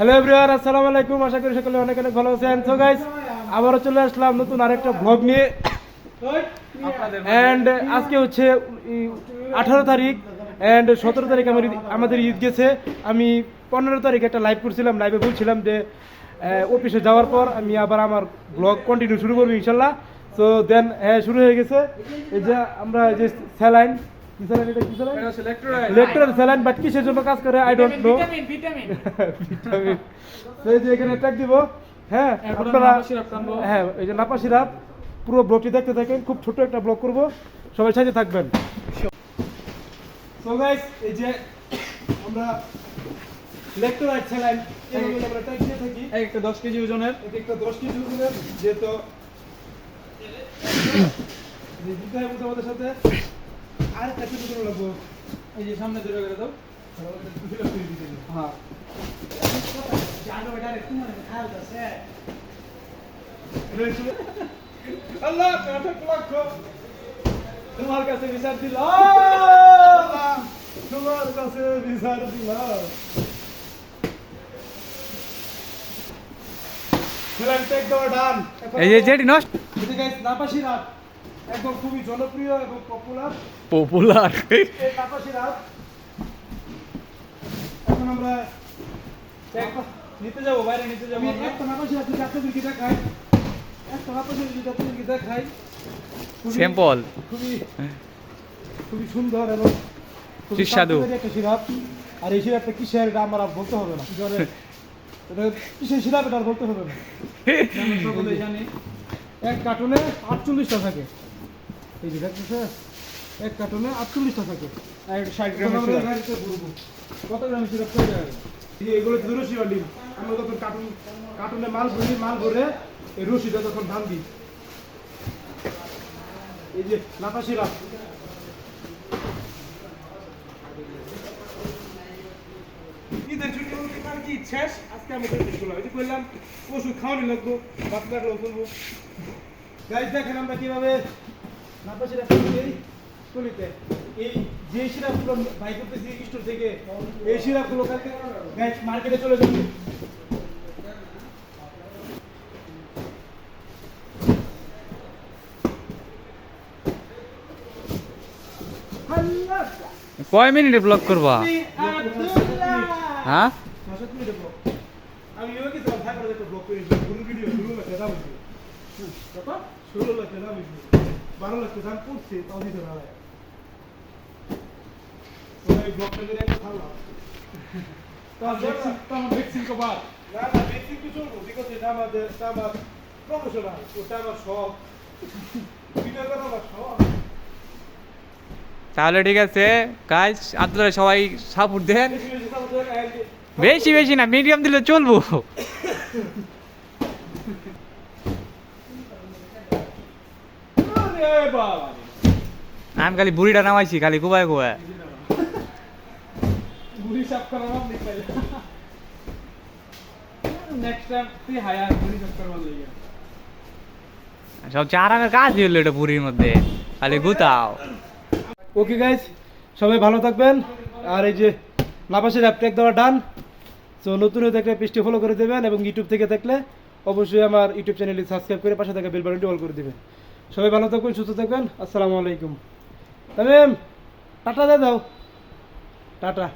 Hello everyone আসসালামু আলাইকুম। আশা করি সকলে অনেক অনেক ভালো আছেন। সো গাইস আবারও চলে আসলাম নতুন আরেকটা ব্লগ নিয়ে। অ্যান্ড আজকে হচ্ছে আঠারো তারিখ। অ্যান্ড সতেরো তারিখ আমার আমাদের ঈদ গেছে। আমি পনেরো তারিখ একটা লাইভ করছিলাম লাইভে বলছিলাম যে অফিসে যাওয়ার পর আমি আবার আমার ব্লগ কন্টিনিউ শুরু করব ইনশাল্লাহ। তো দেন হ্যাঁ শুরু হয়ে গেছে। এই যে আমরা যে স্যালাইন কি স্যালাইন এটা কি স্যালাইন? ইলেকট্রন স্যালাইন বাট কিসের জন্য কাজ করে? আই ডোন্ট নো ভিটামিন তো এই যে এখানে ট্যাগ দিব। হ্যাঁ আপনারা। হ্যাঁ এই যে নাপা সিরাপ পুরো ব্লগটি দেখতে থাকেন খুব ছোট একটা ব্লগ করব। সবাই সাথে থাকবেন। সো গাইস এই যে আমরা ইলেকট্রোলাইট স্যালাইন আমরা ট্যাগ দিয়ে থাকি। একটা দশ কেজি ওজনের। এক একটা দশ কেজি ওজনের যেহেতু যে দিতে হবে আমাদের সাথে। আর একটা করে লাগবো। এই যে সামনে ধরে করে দাও হ্যাঁ আল্লাহ কাঠক লক্ষ তোমার কাছে বিচার দিলাম। তোমার কাছে বিচার দিলাম। এই যে যেটি নষ্ট। এটা গাইস নাপাসি রাত একদম খুবই জনপ্রিয় এবং পপুলার পপুলার রাত এখন আমরা নিতে যাব বাইরে নিতে যাব একটা নাপাসি রাত যদি আপনাদের কি দেখাই। একটা রাত যদি আপনাদের কি দেখাই। খুবই- খুবই খুবই সুন্দর এবং খুবই সুস্বাদু। একটা সিরাপ। আর এই সিরাপটা কিসের এটা আমার আর বলতে হবে না। এটা কিসের সিরাপ এটা আর বলতে হবে না। জানি। এক কার্টুনে আটচল্লিশটা থাকে। এই যে দেখতেছে এক কার্টুনে আটচল্লিশটা থাকে আর একটা ষাট এখন গ্রামের আমরা সিরাপ। গাড়িতে ঘুরবো। কত গ্রাম সিরাপ কয় টাকা? এগুলো রশি বান্ডিল আমরা তখন কার্টুন কার্টুনে মাল ভরি মাল ভরে এই রশিটা তখন ধান দিই। এই যে লাফা সিরাপ। ঈদের ছুটি কি শেষ? আজকে আমি এই যে কইলাম ওষুধ খাওয়ানি লাগবো লাগল করব। গাইজ দেখেন আমরা কীভাবে সিরাপ দিই কলিতে এই যে সিরাপগুলো বাই করতেছি স্টোর থেকে এই সিরাপগুলো মার্কেটে চলে যাবে। কয় মিনিটে ব্লক করবা? হ্যাঁ? আমি ব্লক করে ভিডিও টাকা হয়েছে। বারো লাখ টাকা তাও দিতে না ওই ব্লকটা করে একটা ভালো তো ভ্যাকসিন তো ভ্যাকসিন কবার না না বেশি কিছু চলবো বিকজ এটা আমাদের এটা আমার প্রফেশনাল ওটা আমার শখ। ভিডিও করা আমার শখ। তাহলে ঠিক আছে কাজ আপনারা সবাই সাপোর্ট দেন। বেশি বেশি না মিডিয়াম দিলে চলবো আরে বাবা আমি খালি বুড়িটা নামাইছি খালি কুবায় কুবায়। বুড়ি সাফ করা আপনি পাইলে নেক্সট টাইম তুই হায়ার বুড়ি সাফ করবার লাগে সবচেয়ে আরামের কাজ হলো এটা বুড়ির মধ্যে খালি গুতাও। ওকে গাইজ সবাই ভালো থাকবেন। আর এই যে অ্যাপটেক দেওয়া ডান তো নতুন হয়ে থাকলে পেজটি ফলো করে দেবেন এবং ইউটিউব থেকে দেখলে অবশ্যই আমার ইউটিউব চ্যানেলটি সাবস্ক্রাইব করে পাশে থাকা বেল বাটনটি অল করে দেবেন। সবাই ভালো থাকবেন সুস্থ থাকবেন আসসালামু আলাইকুম। তামিম টাটা দে দাও। টাটা।